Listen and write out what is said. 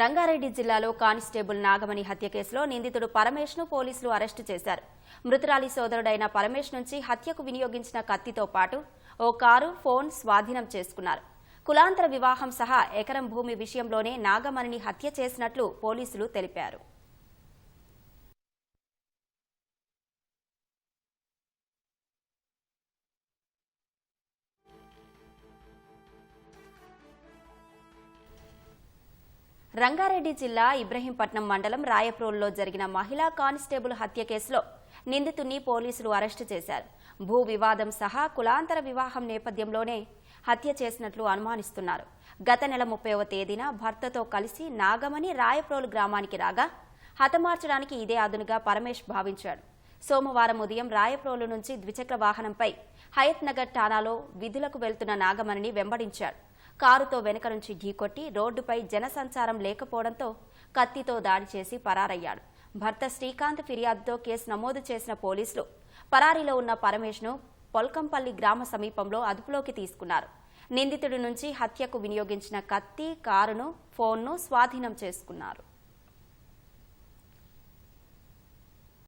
రంగారెడ్డి జిల్లాలో కానిస్టేబుల్ నాగమణి హత్య కేసులో నిందితుడు పరమేష్ను పోలీసులు అరెస్టు చేశారు. మృతురాలి సోదరుడైన పరమేష్ నుంచి హత్యకు వినియోగించిన కత్తితో పాటు ఓ కారు ఫోన్ స్వాధీనం చేసుకున్నారు. కులాంతర వివాహం సహా ఎకరం భూమి విషయంలోనే నాగమణిని హత్య చేసినట్లు పోలీసులు తెలిపారు. రంగారెడ్డి జిల్లా ఇబ్రహీంపట్నం మండలం రాయప్రోల్లో జరిగిన మహిళా కానిస్టేబుల్ హత్య కేసులో నిందితుడిని పోలీసులు అరెస్టు చేశారు. భూ వివాదం సహా కులాంతర వివాహం నేపథ్యంలోనే హత్య చేసినట్లు అనుమానిస్తున్నారు. గత నెల ముప్పైవ తేదీన భర్తతో కలిసి నాగమణి రాయప్రోలు గ్రామానికి రాగా హతమార్చడానికి ఇదే అదునుగా పరమేష్ భావించాడు. సోమవారం ఉదయం రాయప్రోలు నుంచి ద్విచక్ర వాహనంపై హయత్ నగర్ ఠాణాలో విధులకు వెళ్తున్న నాగమణిని వెంబడించాడు కారుతో వెనుక నుంచి ఢీకొట్టి రోడ్డుపై జనసంచారం లేకపోవడంతో కత్తితో దాడి చేసి పరారయ్యాడు. భర్త శ్రీకాంత్ ఫిర్యాదుతో కేసు నమోదు చేసిన పోలీసులు పరారీలో ఉన్న పరమేష్ను పొల్కంపల్లి గ్రామ సమీపంలో అదుపులోకి తీసుకున్నారు. నిందితుడి నుంచి హత్యకు వినియోగించిన కత్తి కారును ఫోన్ను స్వాధీనం చేసుకున్నారు.